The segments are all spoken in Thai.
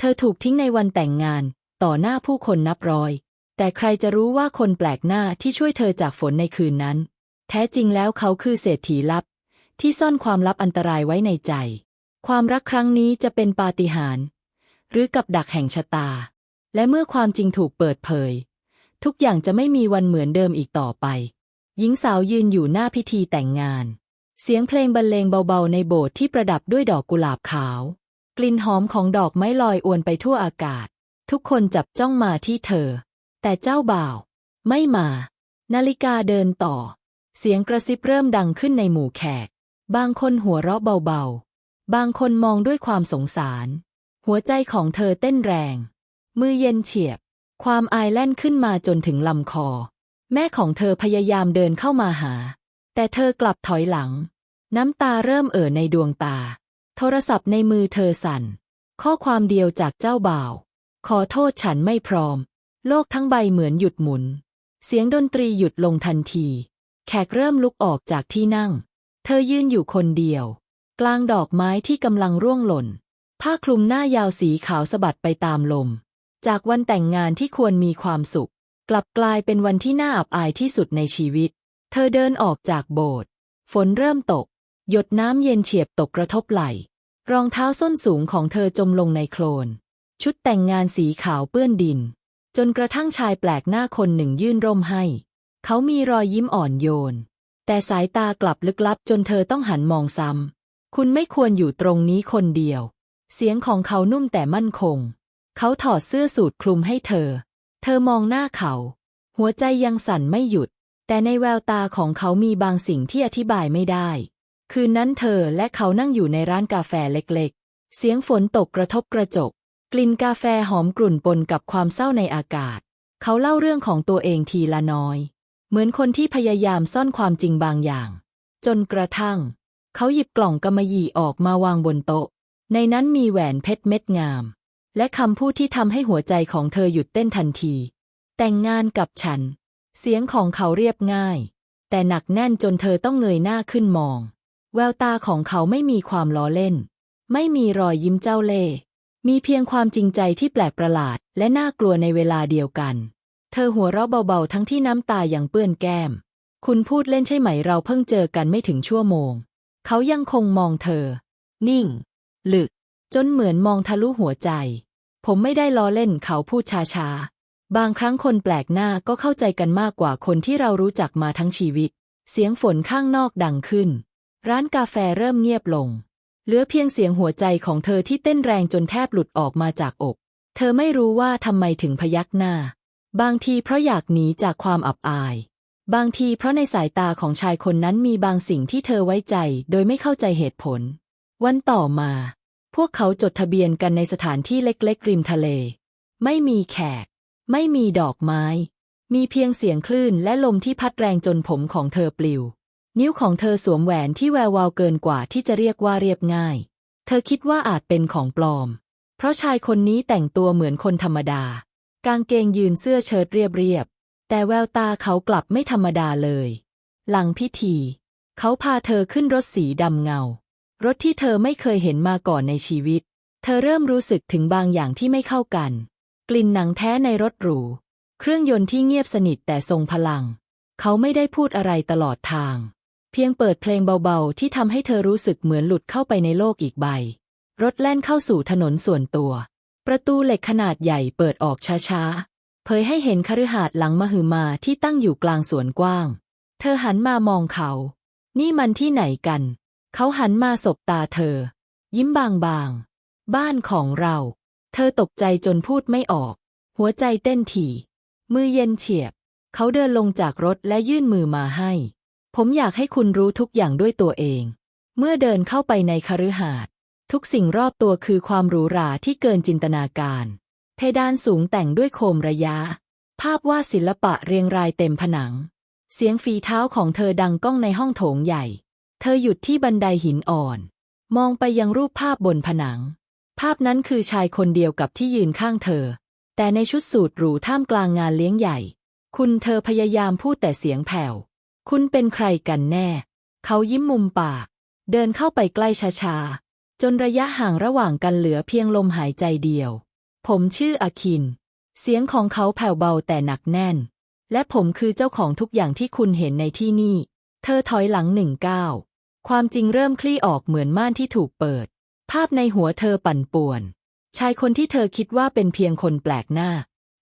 เธอถูกทิ้งในวันแต่งงาน ต่อหน้าผู้คนนับร้อย แต่ใครจะรู้ว่าคนแปลกหน้าที่ช่วยเธอจากฝนในคืนนั้น แท้จริงแล้วเขาคือเศรษฐีลับ ที่ซ่อนความลับอันตรายไว้ในใจ ความรักครั้งนี้จะเป็นปาฏิหาริย์หรือกับดักแห่งชะตา และเมื่อความจริงถูกเปิดเผย ทุกอย่างจะไม่มีวันเหมือนเดิมอีกต่อไป หญิงสาวยืนอยู่หน้าพิธีแต่งงาน เสียงเพลงบรรเลงเบาๆในโบสถ์ที่ประดับด้วยดอกกุหลาบขาว กลิ่นหอมของดอกไม้ลอยอวนไปทั่วอากาศ ทุกคนจับจ้องมาที่เธอ แต่เจ้าบ่าว ไม่มา นาฬิกาเดินต่อ เสียงกระซิบเริ่มดังขึ้นในหมู่แขก บางคนหัวเราะเบาๆ บางคนมองด้วยความสงสาร หัวใจของเธอเต้นแรง มือเย็นเฉียบ ความอายแล่นขึ้นมาจนถึงลำคอ แม่ของเธอพยายามเดินเข้ามาหา แต่เธอกลับถอยหลัง น้ำตาเริ่มเอ่อในดวงตา โทรศัพท์ในมือเธอสั่น ข้อความเดียวจากเจ้าบ่าว ขอโทษฉันไม่พร้อม โลกทั้งใบเหมือนหยุดหมุน เสียงดนตรีหยุดลงทันที แขกเริ่มลุกออกจากที่นั่ง เธอยืนอยู่คนเดียว กลางดอกไม้ที่กำลังร่วงหล่น ผ้าคลุมหน้ายาวสีขาวสะบัดไปตามลม จากวันแต่งงานที่ควรมีความสุข กลับกลายเป็นวันที่น่าอับอายที่สุดในชีวิต เธอเดินออกจากโบสถ์ฝนเริ่มตก หยดน้ำเย็นเฉียบตกกระทบไหล่ รองเท้าส้นสูงของเธอจมลงในโคลน ชุดแต่งงานสีขาวเปื้อนดิน จนกระทั่งชายแปลกหน้าคนหนึ่งยื่นร่มให้ เขามีรอยยิ้มอ่อนโยน แต่สายตากลับลึกลับจนเธอต้องหันมองซ้ำ คุณไม่ควรอยู่ตรงนี้คนเดียว เสียงของเขานุ่มแต่มั่นคง เขาถอดเสื้อสูทคลุมให้เธอ เธอมองหน้าเขา หัวใจยังสั่นไม่หยุด แต่ในแววตาของเขามีบางสิ่งที่อธิบายไม่ได้ คืนนั้นเธอและเขานั่งอยู่ในร้านกาแฟเล็กๆ เสียงฝนตกกระทบกระจก กลิ่นกาแฟหอมกลุ่นปนกับความเศร้าในอากาศ เขาเล่าเรื่องของตัวเองทีละน้อย เหมือนคนที่พยายามซ่อนความจริงบางอย่าง จนกระทั่ง เขาหยิบกล่องกำมะหยี่ออกมาวางบนโต๊ะ ในนั้นมีแหวนเพชรเม็ดงาม และคำพูดที่ทำให้หัวใจของเธอหยุดเต้นทันที แต่งงานกับฉัน เสียงของเขาเรียบง่าย แต่หนักแน่นจนเธอต้องเงยหน้าขึ้นมอง แววตาของเขาไม่มีความล้อเล่น ไม่มีรอยยิ้มเจ้าเล่ห์มีเพียงความจริงใจที่แปลกประหลาด และน่ากลัวในเวลาเดียวกัน เธอหัวเราะเบาๆ ทั้งที่น้ำตายังเปื้อนแก้ม คุณพูดเล่นใช่ไหมเราเพิ่งเจอกันไม่ถึงชั่วโมง เขายังคงมองเธอ นิ่ง ลึก จนเหมือนมองทะลุหัวใจ ผมไม่ได้ล้อเล่นเขาพูดช้าๆ บางครั้งคนแปลกหน้าก็เข้าใจกันมากกว่าคนที่เรารู้จักมาทั้งชีวิต เสียงฝนข้างนอกดังขึ้น ร้านกาแฟเริ่มเงียบลง เหลือเพียงเสียงหัวใจของเธอที่เต้นแรงจนแทบหลุดออกมาจากอก เธอไม่รู้ว่าทำไมถึงพยักหน้า บางทีเพราะอยากหนีจากความอับอาย บางทีเพราะในสายตาของชายคนนั้นมีบางสิ่งที่เธอไว้ใจโดยไม่เข้าใจเหตุผล วันต่อมา พวกเขาจดทะเบียนกันในสถานที่เล็กๆริมทะเล ไม่มีแขก ไม่มีดอกไม้ มีเพียงเสียงคลื่นและลมที่พัดแรงจนผมของเธอปลิว นิ้วของเธอสวมแหวนที่แวววาวเกินกว่าที่จะเรียกว่าเรียบง่าย เธอคิดว่าอาจเป็นของปลอม เพราะชายคนนี้แต่งตัวเหมือนคนธรรมดา กางเกงยืนเสื้อเชิ้ตเรียบๆ แต่แววตาเขากลับไม่ธรรมดาเลย หลังพิธี เขาพาเธอขึ้นรถสีดำเงา รถที่เธอไม่เคยเห็นมาก่อนในชีวิต เธอเริ่มรู้สึกถึงบางอย่างที่ไม่เข้ากัน กลิ่นหนังแท้ในรถหรู เครื่องยนต์ที่เงียบสนิทแต่ทรงพลัง เขาไม่ได้พูดอะไรตลอดทาง เพียงเปิดเพลงเบาๆ ที่ทำให้เธอรู้สึกเหมือนหลุดเข้าไปในโลกอีกใบ รถแล่นเข้าสู่ถนนส่วนตัว ประตูเหล็กขนาดใหญ่เปิดออกช้าๆ เผยให้เห็นคฤหาสน์หลังมหึมาที่ตั้งอยู่กลางสวนกว้าง เธอหันมามองเขา นี่มันที่ไหนกัน เขาหันมาสบตาเธอ ยิ้มบางๆ บ้านของเรา เธอตกใจจนพูดไม่ออก หัวใจเต้นถี่ มือเย็นเฉียบ เขาเดินลงจากรถและยื่นมือมาให้ ผมอยากให้คุณรู้ทุกอย่างด้วยตัวเอง เมื่อเดินเข้าไปในคฤหาสน์ทุกสิ่งรอบตัวคือความหรูหราที่เกินจินตนาการ เพดานสูงแต่งด้วยโคมระยะ ภาพวาดศิลปะเรียงรายเต็มผนัง เสียงฝีเท้าของเธอดังก้องในห้องโถงใหญ่ เธอหยุดที่บันไดหินอ่อน มองไปยังรูปภาพบนผนัง ภาพนั้นคือชายคนเดียวกับที่ยืนข้างเธอ แต่ในชุดสูทหรูท่ามกลางงานเลี้ยงใหญ่ คุณเธอพยายามพูดแต่เสียงแผ่ว คุณเป็นใครกันแน่ เขายิ้มมุมปาก เดินเข้าไปใกล้ช้าๆ จนระยะห่างระหว่างกันเหลือเพียงลมหายใจเดียว ผมชื่ออาคิน เสียงของเขาแผ่วเบาแต่หนักแน่น และผมคือเจ้าของทุกอย่างที่คุณเห็นในที่นี่ เธอถอยหลังหนึ่งก้าวความจริงเริ่มคลี่ออกเหมือนม่านที่ถูกเปิด ภาพในหัวเธอปั่นป่วน ชายคนที่เธอคิดว่าเป็นเพียงคนแปลกหน้า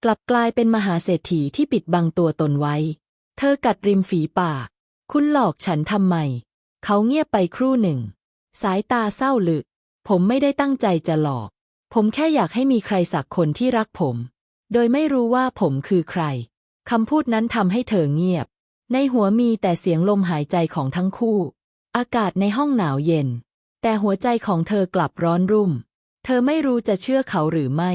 กลับกลายเป็นมหาเศรษฐีที่ปิดบังตัวตนไว้ เธอกัดริมฝีปาก คุณหลอกฉันทำไม เขาเงียบไปครู่หนึ่ง สายตาเศร้าลึก ผมไม่ได้ตั้งใจจะหลอก ผมแค่อยากให้มีใครสักคนที่รักผม โดยไม่รู้ว่าผมคือใคร คำพูดนั้นทำให้เธอเงียบ ในหัวมีแต่เสียงลมหายใจของทั้งคู่ อากาศในห้องหนาวเย็น แต่หัวใจของเธอกลับร้อนรุ่ม เธอไม่รู้จะเชื่อเขาหรือไม่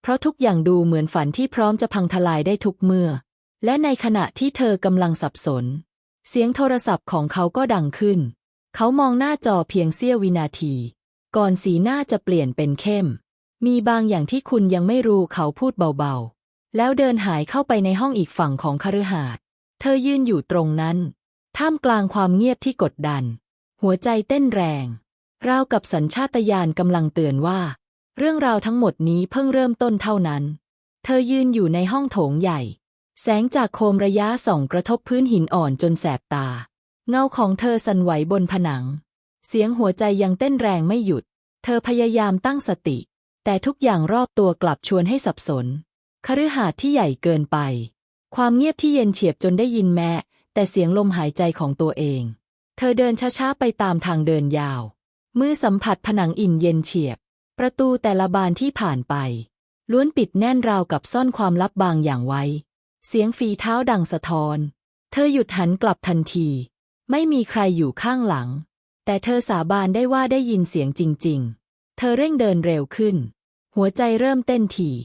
เพราะทุกอย่างดูเหมือนฝันที่พร้อมจะพังทลายได้ทุกเมื่อ และในขณะที่เธอกำลังสับสน เสียงโทรศัพท์ของเขาก็ดังขึ้น เขามองหน้าจอเพียงเสี้ยววินาที ก่อนสีหน้าจะเปลี่ยนเป็นเข้ม มีบางอย่างที่คุณยังไม่รู้เขาพูดเบาๆ แล้วเดินหายเข้าไปในห้องอีกฝั่งของคฤหาสน์เธอยืนอยู่ตรงนั้น ท่ามกลางความเงียบที่กดดัน หัวใจเต้นแรง ราวกับสัญชาตญาณกำลังเตือนว่า เรื่องราวทั้งหมดนี้เพิ่งเริ่มต้นเท่านั้น เธอยืนอยู่ในห้องโถงใหญ่ แสงจากโคมระยะส่องกระทบพื้นหินอ่อนจนแสบตา เงาของเธอสั่นไหวบนผนัง เสียงหัวใจยังเต้นแรงไม่หยุด เธอพยายามตั้งสติ แต่ทุกอย่างรอบตัวกลับชวนให้สับสนคฤหาสน์ที่ใหญ่เกินไป ความเงียบที่เย็นเฉียบจนได้ยินแม้ แต่เสียงลมหายใจของตัวเอง เธอเดินช้าๆไปตามทางเดินยาว มือสัมผัสผนังอิ่นเย็นเฉียบ ประตูแต่ละบานที่ผ่านไปล้วนปิดแน่นราวกับซ่อนความลับบางอย่างไว้ เสียงฝีเท้าดังสะท้อน เธอหยุดหันกลับทันที ไม่มีใครอยู่ข้างหลัง แต่เธอสาบานได้ว่าได้ยินเสียงจริง ๆ เธอเร่งเดินเร็วขึ้น หัวใจเริ่มเต้นถี่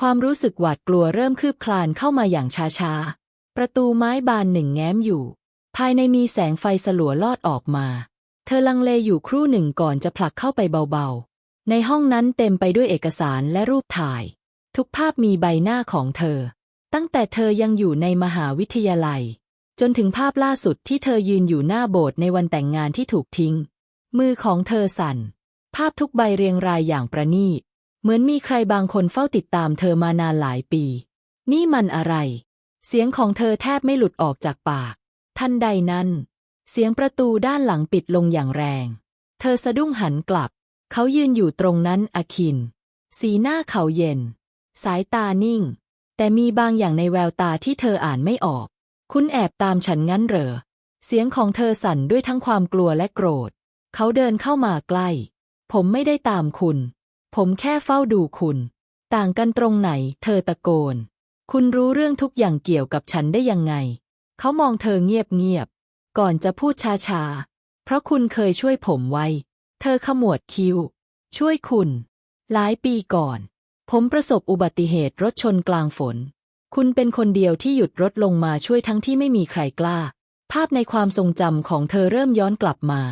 ความรู้สึกหวาดกลัวเริ่มคืบคลานเข้ามาอย่างช้าๆ ประตูไม้บานหนึ่งแง้มอยู่ ภายในมีแสงไฟสลัวลอดออกมา เธอลังเลอยู่ครู่หนึ่งก่อนจะผลักเข้าไปเบาๆ ในห้องนั้นเต็มไปด้วยเอกสารและรูปถ่าย ทุกภาพมีใบหน้าของเธอ ตั้งแต่เธอยังอยู่ในมหาวิทยาลัย จนถึงภาพล่าสุดที่เธอยืนอยู่หน้าโบสถ์ในวันแต่งงานที่ถูกทิ้ง มือของเธอสั่น ภาพทุกใบเรียงรายอย่างประณีต เหมือนมีใครบางคนเฝ้าติดตามเธอมานานหลายปี นี่มันอะไร เสียงของเธอแทบไม่หลุดออกจากปาก ทันใดนั้น เสียงประตูด้านหลังปิดลงอย่างแรง เธอสะดุ้งหันกลับ เขายืนอยู่ตรงนั้นอคิน สีหน้าเขาเย็น สายตานิ่ง แต่มีบางอย่างในแววตาที่เธออ่านไม่ออก คุณแอบตามฉันงั้นเหรอ เสียงของเธอสั่นด้วยทั้งความกลัวและโกรธ เขาเดินเข้ามาใกล้ ผมไม่ได้ตามคุณ ผมแค่เฝ้าดูคุณ ต่างกันตรงไหน เธอตะโกน คุณรู้เรื่องทุกอย่างเกี่ยวกับฉันได้ยังไง เขามองเธอเงียบๆ ก่อนจะพูดช้าๆ เพราะคุณเคยช่วยผมไว้ เธอขมวดคิ้ว ช่วยคุณ หลายปีก่อน ผมประสบอุบัติเหตุรถชนกลางฝน คุณเป็นคนเดียวที่หยุดรถลงมาช่วยทั้งที่ไม่มีใครกล้า ภาพในความทรงจำของเธอเริ่มย้อนกลับมา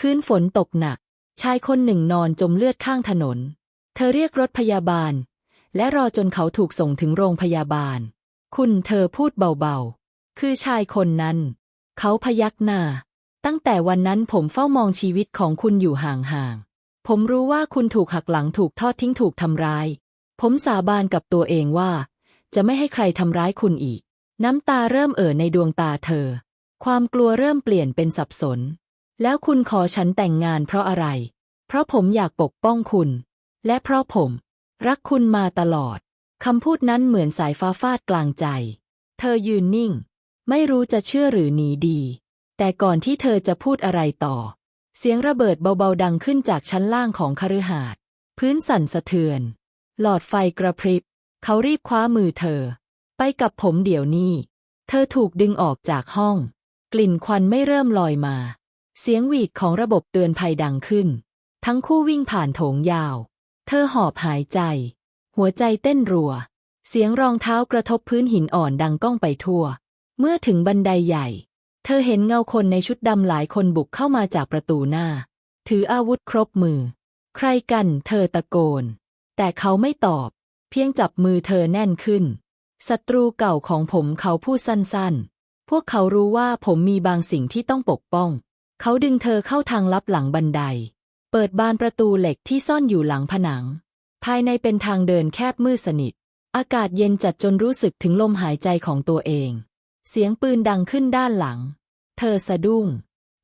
คืนฝนตกหนัก ชายคนหนึ่งนอนจมเลือดข้างถนน เธอเรียกรถพยาบาล และรอจนเขาถูกส่งถึงโรงพยาบาล คุณเธอพูดเบาๆ คือชายคนนั้น เขาพยักหน้า ตั้งแต่วันนั้นผมเฝ้ามองชีวิตของคุณอยู่ห่างๆ ผมรู้ว่าคุณถูกหักหลังถูกทอดทิ้งถูกทำร้าย ผมสาบานกับตัวเองว่า จะไม่ให้ใครทำร้ายคุณอีก น้ำตาเริ่มเอ่อในดวงตาเธอ ความกลัวเริ่มเปลี่ยนเป็นสับสน แล้วคุณขอฉันแต่งงานเพราะอะไร เพราะผมอยากปกป้องคุณ และเพราะผม รักคุณมาตลอดคำพูดนั้นเหมือนสายฟ้าฟาดกลางใจ เธอยืนนิ่ง ไม่รู้จะเชื่อหรือหนีดี แต่ก่อนที่เธอจะพูดอะไรต่อ เสียงระเบิดเบาๆดังขึ้นจากชั้นล่างของคฤหาสน์พื้นสั่นสะเทือน หลอดไฟกระพริบ เขารีบคว้ามือเธอ ไปกับผมเดี๋ยวนี้ เธอถูกดึงออกจากห้อง กลิ่นควันไม่เริ่มลอยมา เสียงหวีดของระบบเตือนภัยดังขึ้น ทั้งคู่วิ่งผ่านโถงยาว เธอหอบหายใจ หัวใจเต้นรัว เสียงรองเท้ากระทบพื้นหินอ่อนดังก้องไปทั่ว เมื่อถึงบันไดใหญ่ เธอเห็นเงาคนในชุดดำหลายคนบุกเข้ามาจากประตูหน้า ถืออาวุธครบมือ ใครกันเธอตะโกน แต่เขาไม่ตอบ เพียงจับมือเธอแน่นขึ้น ศัตรูเก่าของผมเขาพูดสั้นๆ พวกเขารู้ว่าผมมีบางสิ่งที่ต้องปกป้อง เขาดึงเธอเข้าทางลับหลังบันได เปิดบานประตูเหล็กที่ซ่อนอยู่หลังผนัง ภายในเป็นทางเดินแคบมืดสนิท อากาศเย็นจัดจนรู้สึกถึงลมหายใจของตัวเอง เสียงปืนดังขึ้นด้านหลัง เธอสะดุ้ง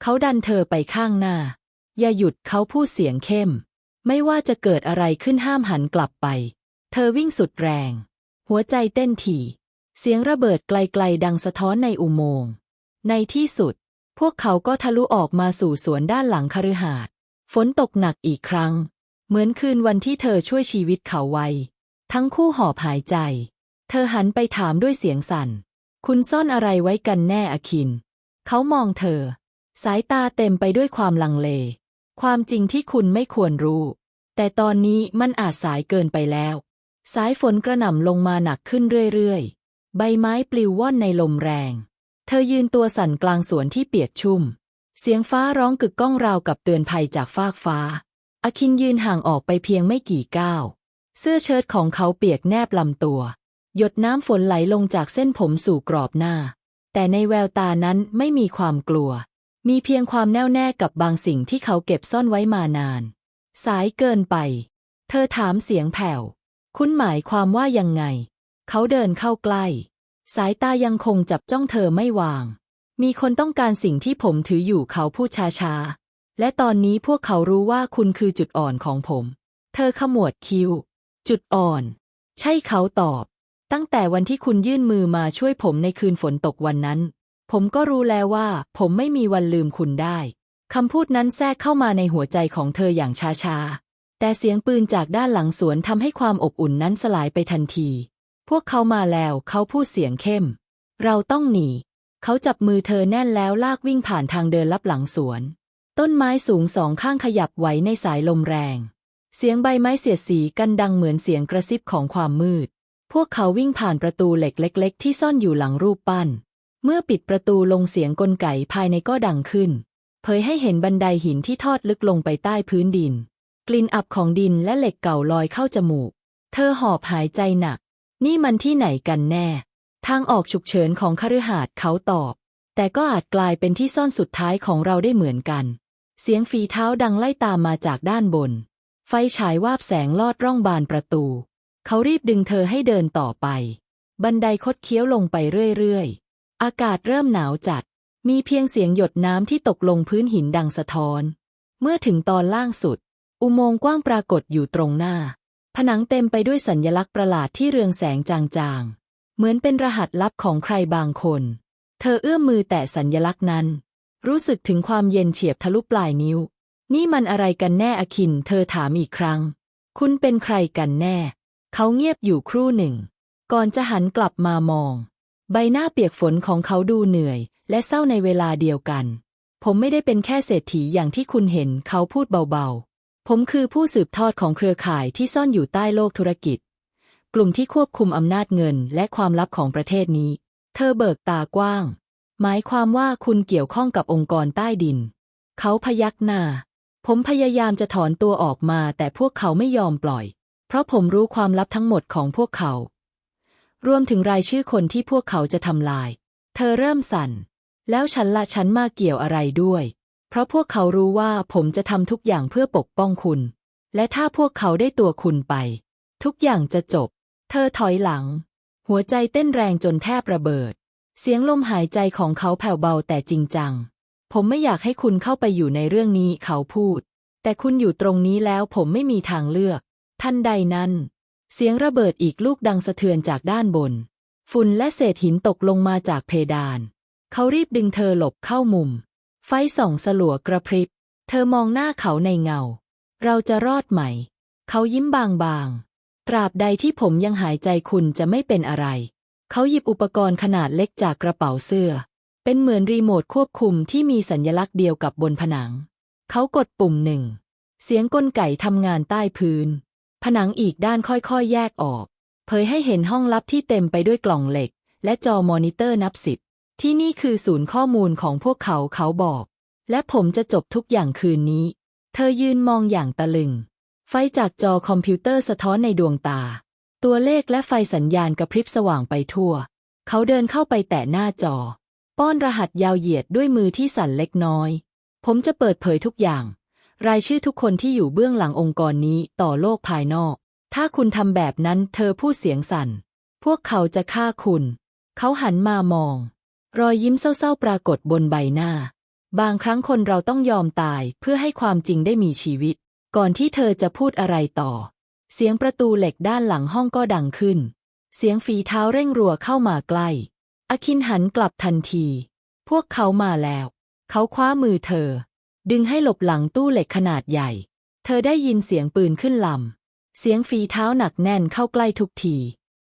เขาดันเธอไปข้างหน้า อย่าหยุดเขาพูดเสียงเข้ม ไม่ว่าจะเกิดอะไรขึ้นห้ามหันกลับไป เธอวิ่งสุดแรง หัวใจเต้นถี่ เสียงระเบิดไกลๆดังสะท้อนในอุโมงค์ ในที่สุด พวกเขาก็ทะลุออกมาสู่สวนด้านหลังคฤหาสน์ ฝนตกหนักอีกครั้ง เหมือนคืนวันที่เธอช่วยชีวิตเขาไว้ ทั้งคู่หอบหายใจ เธอหันไปถามด้วยเสียงสั่น คุณซ่อนอะไรไว้กันแน่อคิน เขามองเธอ สายตาเต็มไปด้วยความลังเล ความจริงที่คุณไม่ควรรู้ แต่ตอนนี้มันอาจสายเกินไปแล้ว สายฝนกระหน่ำลงมาหนักขึ้นเรื่อยๆ ใบไม้ปลิวว่อนในลมแรง เธอยืนตัวสั่นกลางสวนที่เปียกชุ่ม เสียงฟ้าร้องกึกก้องราวกับเตือนภัยจากฟากฟ้า อคินยืนห่างออกไปเพียงไม่กี่ก้าว เสื้อเชิ้ตของเขาเปียกแนบลำตัว หยดน้ำฝนไหลลงจากเส้นผมสู่กรอบหน้า แต่ในแววตานั้นไม่มีความกลัว มีเพียงความแน่วแน่กับบางสิ่งที่เขาเก็บซ่อนไว้มานาน สายเกินไป เธอถามเสียงแผ่ว คุณหมายความว่ายังไง เขาเดินเข้าใกล้ สายตายังคงจับจ้องเธอไม่วาง มีคนต้องการสิ่งที่ผมถืออยู่เขาพูดช้าๆ และตอนนี้พวกเขารู้ว่าคุณคือจุดอ่อนของผม เธอขมวดคิ้ว จุดอ่อน ใช่เขาตอบ ตั้งแต่วันที่คุณยื่นมือมาช่วยผมในคืนฝนตกวันนั้น ผมก็รู้แล้วว่า ผมไม่มีวันลืมคุณได้คำพูดนั้นแทรกเข้ามาในหัวใจของเธออย่างช้าๆ แต่เสียงปืนจากด้านหลังสวนทำให้ความอบอุ่นนั้นสลายไปทันที พวกเขามาแล้วเขาพูดเสียงเข้ม เราต้องหนี เขาจับมือเธอแน่นแล้วลากวิ่งผ่านทางเดินลับหลังสวน ต้นไม้สูงสองข้างขยับไหวในสายลมแรง เสียงใบไม้เสียดสีกันดังเหมือนเสียงกระซิบของความมืด พวกเขาวิ่งผ่านประตูเหล็กเล็ก ๆ ที่ซ่อนอยู่หลังรูปปั้น เมื่อปิดประตูลงเสียงกลไกภายในก็ดังขึ้น เผยให้เห็นบันไดหินที่ทอดลึกลงไปใต้พื้นดิน กลิ่นอับของดินและเหล็กเก่าลอยเข้าจมูก เธอหอบหายใจหนัก นี่มันที่ไหนกันแน่ ทางออกฉุกเฉินของคฤหาสน์เขาตอบ แต่ก็อาจกลายเป็นที่ซ่อนสุดท้ายของเราได้เหมือนกัน เสียงฝีเท้าดังไล่ตามมาจากด้านบน ไฟฉายวาบแสงลอดร่องบานประตู เขารีบดึงเธอให้เดินต่อไป บันไดคดเคี้ยวลงไปเรื่อยๆ อากาศเริ่มหนาวจัด มีเพียงเสียงหยดน้ำที่ตกลงพื้นหินดังสะท้อน เมื่อถึงตอนล่างสุด อุโมงค์กว้างปรากฏอยู่ตรงหน้า ผนังเต็มไปด้วยสัญญลักษณ์ประหลาดที่เรืองแสงจางๆ เหมือนเป็นรหัสลับของใครบางคน เธอเอื้อมมือแตะสัญญลักษณ์นั้น รู้สึกถึงความเย็นเฉียบทะลุปลายนิ้ว นี่มันอะไรกันแน่อคิน เธอถามอีกครั้ง คุณเป็นใครกันแน่ เขาเงียบอยู่ครู่หนึ่ง ก่อนจะหันกลับมามอง ใบหน้าเปียกฝนของเขาดูเหนื่อย และเศร้าในเวลาเดียวกัน ผมไม่ได้เป็นแค่เศรษฐีอย่างที่คุณเห็นเขาพูดเบาๆ ผมคือผู้สืบทอดของเครือข่ายที่ซ่อนอยู่ใต้โลกธุรกิจ กลุ่มที่ควบคุมอำนาจเงินและความลับของประเทศนี้ เธอเบิกตากว้าง หมายความว่าคุณเกี่ยวข้องกับองค์กรใต้ดิน เขาพยักหน้า ผมพยายามจะถอนตัวออกมาแต่พวกเขาไม่ยอมปล่อย เพราะผมรู้ความลับทั้งหมดของพวกเขา รวมถึงรายชื่อคนที่พวกเขาจะทำลาย เธอเริ่มสั่น แล้วฉันละฉันมาเกี่ยวอะไรด้วย เพราะพวกเขารู้ว่าผมจะทำทุกอย่างเพื่อปกป้องคุณ และถ้าพวกเขาได้ตัวคุณไป ทุกอย่างจะจบ เธอถอยหลัง หัวใจเต้นแรงจนแทบระเบิด เสียงลมหายใจของเขาแผ่วเบาแต่จริงจัง ผมไม่อยากให้คุณเข้าไปอยู่ในเรื่องนี้เขาพูด แต่คุณอยู่ตรงนี้แล้วผมไม่มีทางเลือก ทันใดนั้น เสียงระเบิดอีกลูกดังสะเทือนจากด้านบน ฝุ่นและเศษหินตกลงมาจากเพดาน เขารีบดึงเธอหลบเข้ามุม ไฟส่องสลัวกระพริบ เธอมองหน้าเขาในเงา เราจะรอดไหม เขายิ้มบางๆ ตราบใดที่ผมยังหายใจคุณจะไม่เป็นอะไร เขาหยิบอุปกรณ์ขนาดเล็กจากกระเป๋าเสื้อ เป็นเหมือนรีโมทควบคุมที่มีสัญลักษณ์เดียวกับบนผนัง เขากดปุ่มหนึ่ง เสียงกลไกทำงานใต้พื้น ผนังอีกด้านค่อยๆ แยกออก เผยให้เห็นห้องลับที่เต็มไปด้วยกล่องเหล็ก และจอมอนิเตอร์นับสิบ ที่นี่คือศูนย์ข้อมูลของพวกเขาเขาบอก และผมจะจบทุกอย่างคืนนี้ เธอยืนมองอย่างตะลึง ไฟจากจอคอมพิวเตอร์สะท้อนในดวงตา ตัวเลขและไฟสัญญาณกระพริบสว่างไปทั่ว เขาเดินเข้าไปแตะหน้าจอ ป้อนรหัสยาวเหยียดด้วยมือที่สั่นเล็กน้อย ผมจะเปิดเผยทุกอย่าง รายชื่อทุกคนที่อยู่เบื้องหลังองค์กรนี้ต่อโลกภายนอก ถ้าคุณทำแบบนั้นเธอพูดเสียงสั่น พวกเขาจะฆ่าคุณ เขาหันมามอง รอยยิ้มเศร้าๆปรากฏบนใบหน้า บางครั้งคนเราต้องยอมตายเพื่อให้ความจริงได้มีชีวิต ก่อนที่เธอจะพูดอะไรต่อ เสียงประตูเหล็กด้านหลังห้องก็ดังขึ้น เสียงฝีเท้าเร่งรัวเข้ามาใกล้ อคินหันกลับทันที พวกเขามาแล้ว เขาคว้ามือเธอ ดึงให้หลบหลังตู้เหล็กขนาดใหญ่ เธอได้ยินเสียงปืนขึ้นลำ เสียงฝีเท้าหนักแน่นเข้าใกล้ทุกที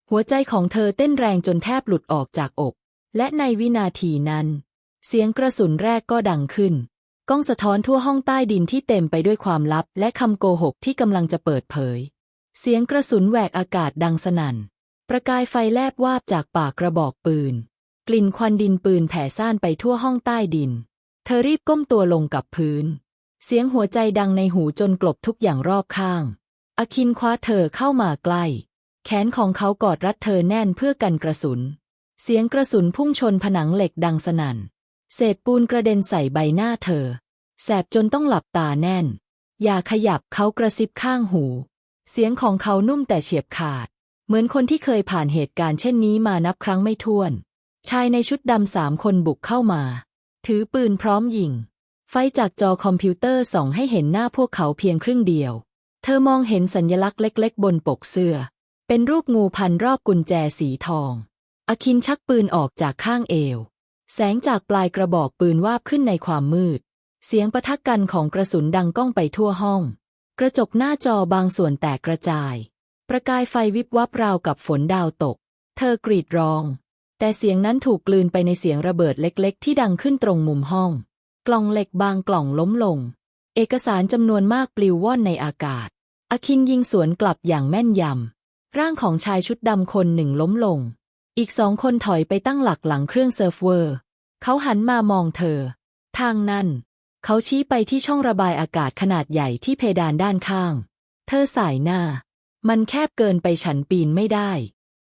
หัวใจของเธอเต้นแรงจนแทบหลุดออกจากอก และในวินาทีนั้น เสียงกระสุนแรกก็ดังขึ้น ก้องสะท้อนทั่วห้องใต้ดินที่เต็มไปด้วยความลับ และคำโกหกที่กำลังจะเปิดเผย เสียงกระสุนแหวกอากาศดังสนั่น ประกายไฟแลบวาบจากปากกระบอกปืน กลิ่นควันดินปืนแผ่ซ่านไปทั่วห้องใต้ดิน เธอรีบก้มตัวลงกับพื้น เสียงหัวใจดังในหูจนกลบทุกอย่างรอบข้าง อคินคว้าเธอเข้ามาใกล้ แขนของเขากอดรัดเธอแน่นเพื่อกันกระสุน เสียงกระสุนพุ่งชนผนังเหล็กดังสนั่น เศษปูนกระเด็นใส่ใบหน้าเธอ แสบจนต้องหลับตาแน่น อย่าขยับเขากระซิบข้างหู เสียงของเขานุ่มแต่เฉียบขาด เหมือนคนที่เคยผ่านเหตุการณ์เช่นนี้มานับครั้งไม่ถ้วน ชายในชุดดำสามคนบุกเข้ามา ถือปืนพร้อมยิง ไฟจากจอคอมพิวเตอร์ส่องให้เห็นหน้าพวกเขาเพียงครึ่งเดียว เธอมองเห็นสัญลักษณ์เล็ก ๆ บนปกเสื้อ เป็นรูปงูพันรอบกุญแจสีทอง อคินชักปืนออกจากข้างเอว แสงจากปลายกระบอกปืนวาบขึ้นในความมืด เสียงประทักกันของกระสุนดังก้องไปทั่วห้อง กระจกหน้าจอบางส่วนแตกกระจาย ประกายไฟวิบวับราวกับฝนดาวตก เธอกรีดร้อง แต่เสียงนั้นถูกกลืนไปในเสียงระเบิดเล็กๆ ที่ดังขึ้นตรงมุมห้อง กล่องเหล็กบางกล่องล้มลง เอกสารจำนวนมากปลิวว่อนในอากาศ อคินยิงสวนกลับอย่างแม่นยำ ร่างของชายชุดดำคนหนึ่งล้มลง อีกสองคนถอยไปตั้งหลักหลังเครื่องเซิร์ฟเวอร์ เขาหันมามองเธอ ทางนั้น เขาชี้ไปที่ช่องระบายอากาศขนาดใหญ่ที่เพดานด้านข้าง เธอสายหน้า มันแคบเกินไปฉันปีนไม่ได้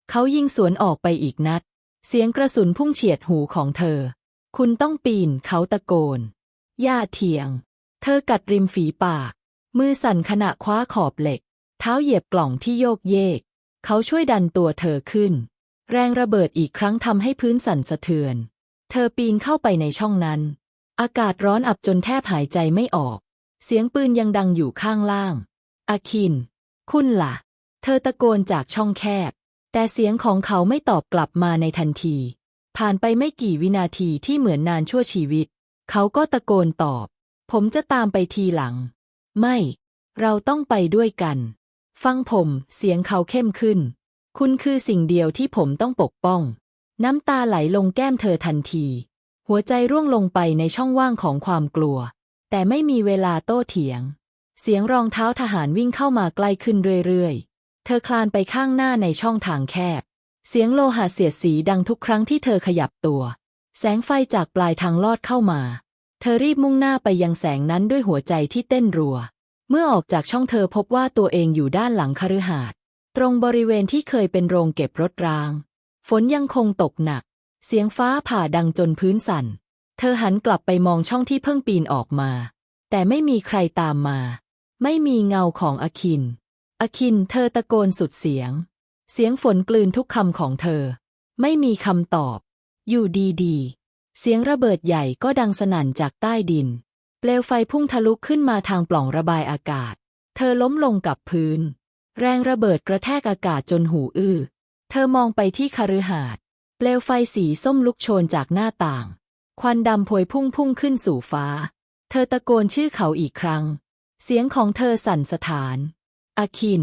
เขายิงสวนออกไปอีกนัด เสียงกระสุนพุ่งเฉียดหูของเธอ คุณต้องปีนเขาตะโกน ย่าเถียง เธอกัดริมฝีปาก มือสั่นขณะคว้าขอบเหล็ก เท้าเหยียบกล่องที่โยกเยก เขาช่วยดันตัวเธอขึ้น แรงระเบิดอีกครั้งทำให้พื้นสั่นสะเทือน เธอปีนเข้าไปในช่องนั้น อากาศร้อนอับจนแทบหายใจไม่ออก เสียงปืนยังดังอยู่ข้างล่าง อาคิน คุณล่ะ เธอตะโกนจากช่องแคบ แต่เสียงของเขาไม่ตอบกลับมาในทันที ผ่านไปไม่กี่วินาทีที่เหมือนนานชั่วชีวิต เขาก็ตะโกนตอบ ผมจะตามไปทีหลัง ไม่ เราต้องไปด้วยกัน ฟังผม เสียงเขาเข้มขึ้น คุณคือสิ่งเดียวที่ผมต้องปกป้อง น้ำตาไหลลงแก้มเธอทันที หัวใจร่วงลงไปในช่องว่างของความกลัว แต่ไม่มีเวลาโต้เถียง เสียงรองเท้าทหารวิ่งเข้ามาใกล้ขึ้นเรื่อยๆ เธอคลานไปข้างหน้าในช่องทางแคบ เสียงโลหะเสียดสีดังทุกครั้งที่เธอขยับตัว แสงไฟจากปลายทางลอดเข้ามา เธอรีบมุ่งหน้าไปยังแสงนั้นด้วยหัวใจที่เต้นรัว เมื่อออกจากช่องเธอพบว่าตัวเองอยู่ด้านหลังคฤหาสน์ตรงบริเวณที่เคยเป็นโรงเก็บรถราง ฝนยังคงตกหนัก เสียงฟ้าผ่าดังจนพื้นสั่น เธอหันกลับไปมองช่องที่เพิ่งปีนออกมา แต่ไม่มีใครตามมา ไม่มีเงาของอคิน อคินเธอตะโกนสุดเสียง เสียงฝนกลืนทุกคำของเธอ ไม่มีคำตอบ อยู่ดีๆ เสียงระเบิดใหญ่ก็ดังสนั่นจากใต้ดิน เปลวไฟพุ่งทะลุขึ้นมาทางปล่องระบายอากาศ เธอล้มลงกับพื้น แรงระเบิดกระแทกอากาศจนหูอื้อ เธอมองไปที่คฤหาสน์เปลวไฟสีส้มลุกโชนจากหน้าต่าง ควันดำพวยพุ่งพุ่งขึ้นสู่ฟ้า เธอตะโกนชื่อเขาอีกครั้ง เสียงของเธอสั่นสะท้าน อาคิน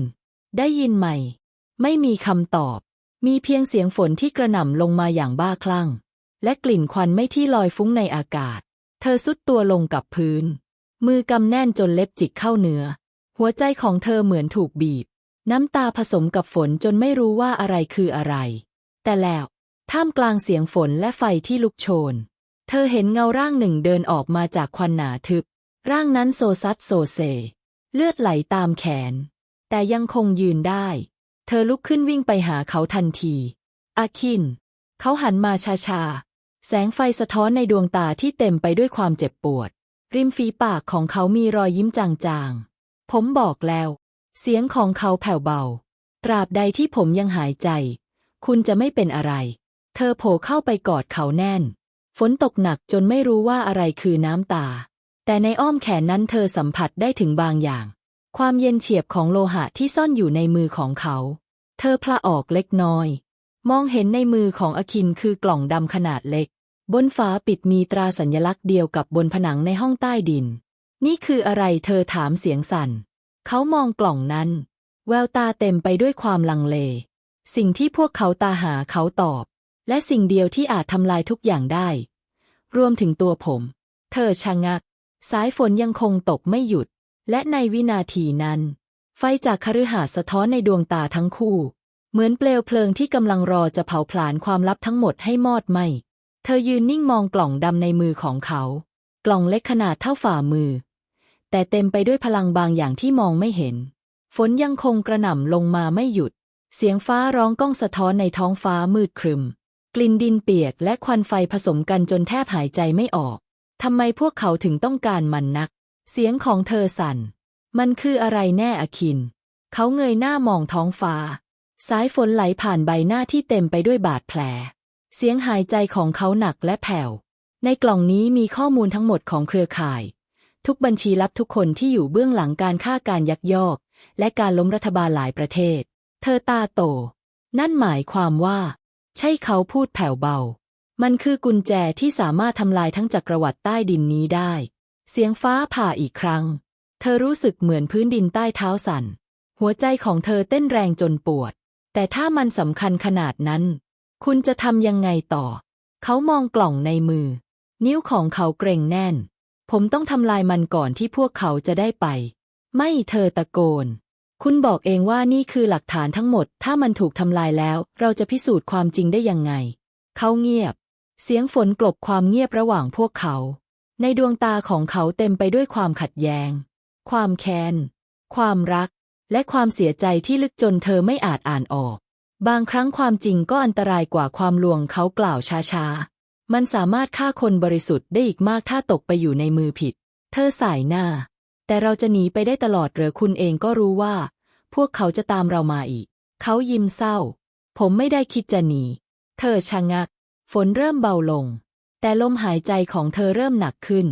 ได้ยินไหม ไม่มีคำตอบ มีเพียงเสียงฝนที่กระหน่ำลงมาอย่างบ้าคลั่ง และกลิ่นควันไม่ที่ลอยฟุ้งในอากาศ เธอสุดตัวลงกับพื้น มือกำแน่นจนเล็บจิกเข้าเนื้อ หัวใจของเธอเหมือนถูกบีบ น้ำตาผสมกับฝนจนไม่รู้ว่าอะไรคืออะไร แต่แล้วท่ามกลางเสียงฝนและไฟที่ลุกโชน เธอเห็นเงาร่างหนึ่งเดินออกมาจากควันหนาทึบ ร่างนั้นโซซัดโซเซ เลือดไหลตามแขน แต่ยังคงยืนได้ เธอลุกขึ้นวิ่งไปหาเขาทันทีอาคิน เขาหันมาชาๆ แสงไฟสะท้อนในดวงตาที่เต็มไปด้วยความเจ็บปวด ริมฝีปากของเขามีรอยยิ้มจางๆ ผมบอกแล้ว เสียงของเขาแผ่วเบา ตราบใดที่ผมยังหายใจ คุณจะไม่เป็นอะไร เธอโผล่เข้าไปกอดเขาแน่น ฝนตกหนักจนไม่รู้ว่าอะไรคือน้ำตา แต่ในอ้อมแขนนั้นเธอสัมผัสได้ถึงบางอย่าง ความเย็นเฉียบของโลหะที่ซ่อนอยู่ในมือของเขา เธอพละออกเล็กน้อย มองเห็นในมือของอคินคือกล่องดำขนาดเล็ก บนฝาปิดมีตราสัญลักษณ์เดียวกับบนผนังในห้องใต้ดิน นี่คืออะไรเธอถามเสียงสั่น เขามองกล่องนั้น แววตาเต็มไปด้วยความลังเล สิ่งที่พวกเขาตาหาเขาตอบ และสิ่งเดียวที่อาจทำลายทุกอย่างได้ รวมถึงตัวผม เธอชะงัก สายฝนยังคงตกไม่หยุด และในวินาทีนั้น ไฟจากคฤหาสน์สะท้อนในดวงตาทั้งคู่ เหมือนเปลวเพลิงที่กำลังรอจะเผาผลาญความลับทั้งหมดให้มอดไหม เธอยืนนิ่งมองกล่องดำในมือของเขา กล่องเล็กขนาดเท่าฝ่ามือ แต่เต็มไปด้วยพลังบางอย่างที่มองไม่เห็น ฝนยังคงกระหน่ำลงมาไม่หยุด เสียงฟ้าร้องก้องสะท้อนในท้องฟ้ามืดครึม กลิ่นดินเปียกและควันไฟผสมกันจนแทบหายใจไม่ออกทำไมพวกเขาถึงต้องการมันนัก เสียงของเธอสั่น มันคืออะไรแน่อคิน เขาเงยหน้ามองท้องฟ้า สายฝนไหลผ่านใบหน้าที่เต็มไปด้วยบาดแผล เสียงหายใจของเขาหนักและแผ่ว ในกล่องนี้มีข้อมูลทั้งหมดของเครือข่าย ทุกบัญชีลับทุกคนที่อยู่เบื้องหลังการฆ่าการยักยอก และการล้มรัฐบาลหลายประเทศ เธอตาโต นั่นหมายความว่า ใช่เขาพูดแผ่วเบา มันคือกุญแจที่สามารถทำลายทั้งจักรวรรดิใต้ดินนี้ได้ เสียงฟ้าผ่าอีกครั้ง เธอรู้สึกเหมือนพื้นดินใต้เท้าสั่น หัวใจของเธอเต้นแรงจนปวด แต่ถ้ามันสำคัญขนาดนั้น คุณจะทำยังไงต่อ เขามองกล่องในมือ นิ้วของเขาเกร็งแน่น ผมต้องทำลายมันก่อนที่พวกเขาจะได้ไป ไม่เธอตะโกน คุณบอกเองว่านี่คือหลักฐานทั้งหมด ถ้ามันถูกทำลายแล้ว เราจะพิสูจน์ความจริงได้ยังไง เขาเงียบ เสียงฝนกลบความเงียบระหว่างพวกเขา ในดวงตาของเขาเต็มไปด้วยความขัดแย้ง ความแค้น ความรัก และความเสียใจที่ลึกจนเธอไม่อาจอ่านออก บางครั้งความจริงก็อันตรายกว่าความลวงเขากล่าวช้าๆ มันสามารถฆ่าคนบริสุทธิ์ได้อีกมากถ้าตกไปอยู่ในมือผิด เธอสายหน้า แต่เราจะหนีไปได้ตลอดหรือคุณเองก็รู้ว่า พวกเขาจะตามเรามาอีก เขายิ้มเศร้า ผมไม่ได้คิดจะหนี เธอชะงัก ฝนเริ่มเบาลง แต่ลมหายใจของเธอเริ่มหนักขึ้น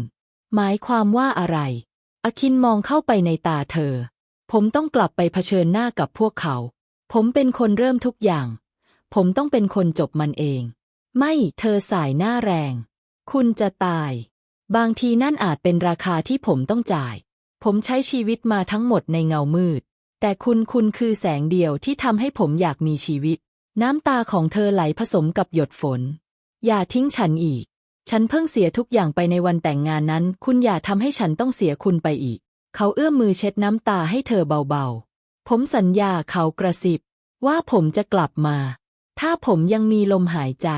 หมายความว่าอะไร อคินมองเข้าไปในตาเธอ ผมต้องกลับไปเผชิญหน้ากับพวกเขา ผมเป็นคนเริ่มทุกอย่าง ผมต้องเป็นคนจบมันเอง ไม่เธอสายหน้าแรง คุณจะตาย บางทีนั่นอาจเป็นราคาที่ผมต้องจ่าย ผมใช้ชีวิตมาทั้งหมดในเงามืด แต่คุณคุณคือแสงเดียวที่ทำให้ผมอยากมีชีวิต น้ำตาของเธอไหลผสมกับหยดฝน อย่าทิ้งฉันอีก ฉันเพิ่งเสียทุกอย่างไปในวันแต่งงานนั้น คุณอย่าทำให้ฉันต้องเสียคุณไปอีก เขาเอื้อมมือเช็ดน้ำตาให้เธอเบาๆ ผมสัญญาเขากระซิบ ว่าผมจะกลับมา ถ้าผมยังมีลมหายใจ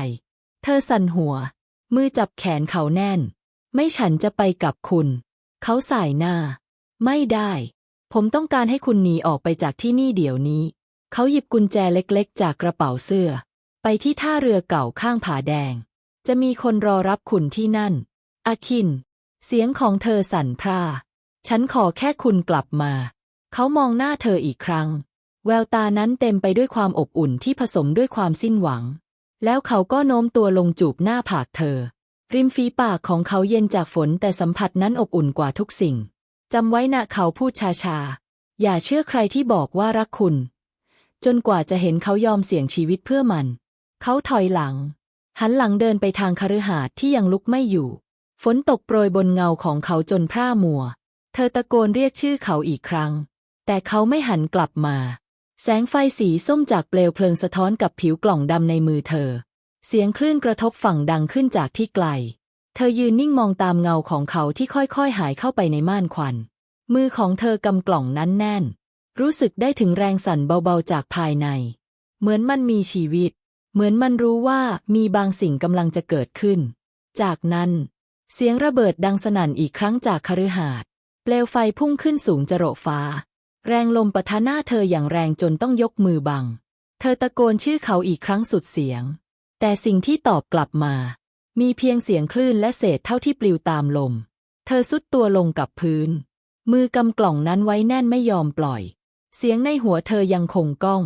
เธอสั่นหัว มือจับแขนเขาแน่น ไม่ฉันจะไปกับคุณ เขาสายหน้า ไม่ได้ ผมต้องการให้คุณหนีออกไปจากที่นี่เดี๋ยวนี้ เขาหยิบกุญแจเล็กๆ จากกระเป๋าเสื้อ ไปที่ท่าเรือเก่าข้างผาแดง จะมีคนรอรับคุณที่นั่น อาคิน เสียงของเธอสั่นพร่า ฉันขอแค่คุณกลับมา เขามองหน้าเธออีกครั้ง แววตานั้นเต็มไปด้วยความอบอุ่นที่ผสมด้วยความสิ้นหวัง แล้วเขาก็โน้มตัวลงจูบหน้าผากเธอ ริมฝีปากของเขาเย็นจากฝนแต่สัมผัสนั้นอบอุ่นกว่าทุกสิ่ง จำไว้นะเขาพูดชาๆอย่าเชื่อใครที่บอกว่ารักคุณ จนกว่าจะเห็นเขายอมเสี่ยงชีวิตเพื่อมัน เขาถอยหลัง หันหลังเดินไปทางคฤหาสน์ที่ยังลุกไม่อยู่ ฝนตกโปรยบนเงาของเขาจนพร่ามัว เธอตะโกนเรียกชื่อเขาอีกครั้ง แต่เขาไม่หันกลับมา แสงไฟสีส้มจากเปลวเพลิงสะท้อนกับผิวกล่องดำในมือเธอ เสียงคลื่นกระทบฝั่งดังขึ้นจากที่ไกล เธอยืนนิ่งมองตามเงาของเขาที่ค่อยๆ หายเข้าไปในม่านควัน มือของเธอกำกล่องนั้นแน่น รู้สึกได้ถึงแรงสั่นเบาๆจากภายใน เหมือนมันมีชีวิต เหมือนมันรู้ว่ามีบางสิ่งกำลังจะเกิดขึ้น จากนั้น เสียงระเบิดดังสนั่นอีกครั้งจากคฤหาสน์เปลวไฟพุ่งขึ้นสูงจรดฟ้า แรงลมปะทะหน้าเธออย่างแรงจนต้องยกมือบัง เธอตะโกนชื่อเขาอีกครั้งสุดเสียง แต่สิ่งที่ตอบกลับมา มีเพียงเสียงคลื่นและเศษเท่าที่ปลิวตามลม เธอสุดตัวลงกับพื้น มือกำกล่องนั้นไว้แน่นไม่ยอมปล่อย เสียงในหัวเธอยังคงก้อง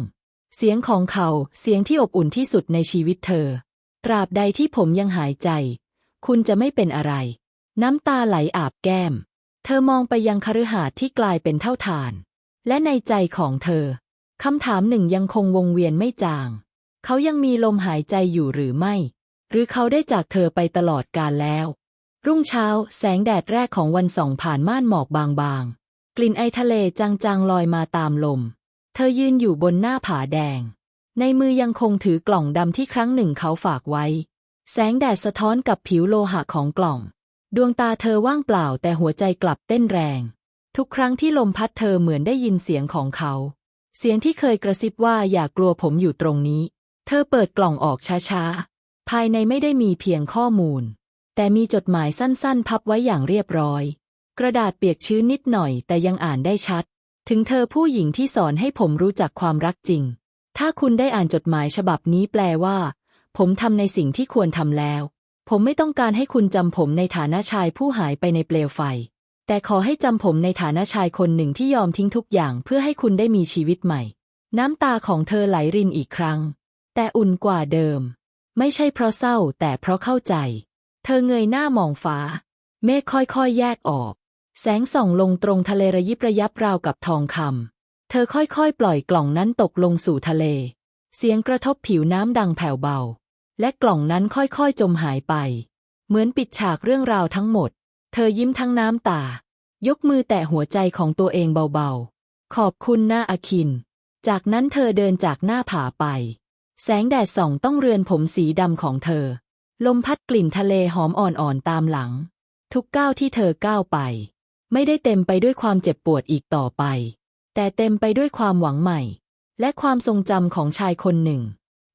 เสียงของเขาเสียงที่อบอุ่นที่สุดในชีวิตเธอ ตราบใดที่ผมยังหายใจ คุณจะไม่เป็นอะไร น้ำตาไหลอาบแก้ม เธอมองไปยังคฤหาสน์ที่กลายเป็นเท่าฐาน และในใจของเธอคำถามหนึ่งยังคงวงเวียนไม่จาง เขายังมีลมหายใจอยู่หรือไม่ หรือเขาได้จากเธอไปตลอดกาลแล้ว รุ่งเช้าแสงแดดแรกของวันส่องผ่านม่านหมอกบางๆ กลิ่นไอทะเลจางๆลอยมาตามลม เธอยืนอยู่บนหน้าผาแดง ในมือยังคงถือกล่องดำที่ครั้งหนึ่งเขาฝากไว้ แสงแดดสะท้อนกับผิวโลหะของกล่อง ดวงตาเธอว่างเปล่าแต่หัวใจกลับเต้นแรง ทุกครั้งที่ลมพัดเธอเหมือนได้ยินเสียงของเขา เสียงที่เคยกระซิบว่าอย่ากลัวผมอยู่ตรงนี้ เธอเปิดกล่องออกช้าๆ ภายในไม่ได้มีเพียงข้อมูล แต่มีจดหมายสั้นๆ พับไว้อย่างเรียบร้อย กระดาษเปียกชื้นนิดหน่อยแต่ยังอ่านได้ชัด ถึงเธอผู้หญิงที่สอนให้ผมรู้จักความรักจริง ถ้าคุณได้อ่านจดหมายฉบับนี้แปลว่า ผมทำในสิ่งที่ควรทำแล้ว ผมไม่ต้องการให้คุณจำผมในฐานะชายผู้หายไปในเปลวไฟ แต่ขอให้จำผมในฐานะชายคนหนึ่งที่ยอมทิ้งทุกอย่างเพื่อให้คุณได้มีชีวิตใหม่ น้ำตาของเธอไหลรินอีกครั้ง แต่อุ่นกว่าเดิม ไม่ใช่เพราะเศร้าแต่เพราะเข้าใจ เธอเงยหน้ามองฟ้า เมฆค่อยๆแยกออก แสงส่องลงตรงทะเลระยิบระยับราวกับทองคำ เธอค่อยๆ ปล่อยกล่องนั้นตกลงสู่ทะเล เสียงกระทบผิวน้ำดังแผ่วเบา และกล่องนั้นค่อยๆ จมหายไป เหมือนปิดฉากเรื่องราวทั้งหมด เธอยิ้มทั้งน้ำตา ยกมือแตะหัวใจของตัวเองเบาๆ ขอบคุณนะอาคิน จากนั้นเธอเดินจากหน้าผาไป แสงแดดส่องต้องเรือนผมสีดำของเธอ ลมพัดกลิ่นทะเลหอมอ่อนๆตามหลัง ทุกก้าวที่เธอก้าวไป ไม่ได้เต็มไปด้วยความเจ็บปวดอีกต่อไป แต่เต็มไปด้วยความหวังใหม่ และความทรงจำของชายคนหนึ่ง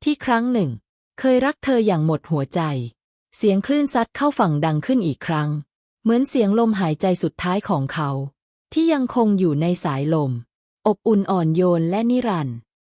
ที่ครั้งหนึ่ง เคยรักเธออย่างหมดหัวใจ เสียงคลื่นซัดเข้าฝั่งดังขึ้นอีกครั้ง เหมือนเสียงลมหายใจสุดท้ายของเขา ที่ยังคงอยู่ในสายลม อบอุ่นอ่อนโยนและนิรันดร์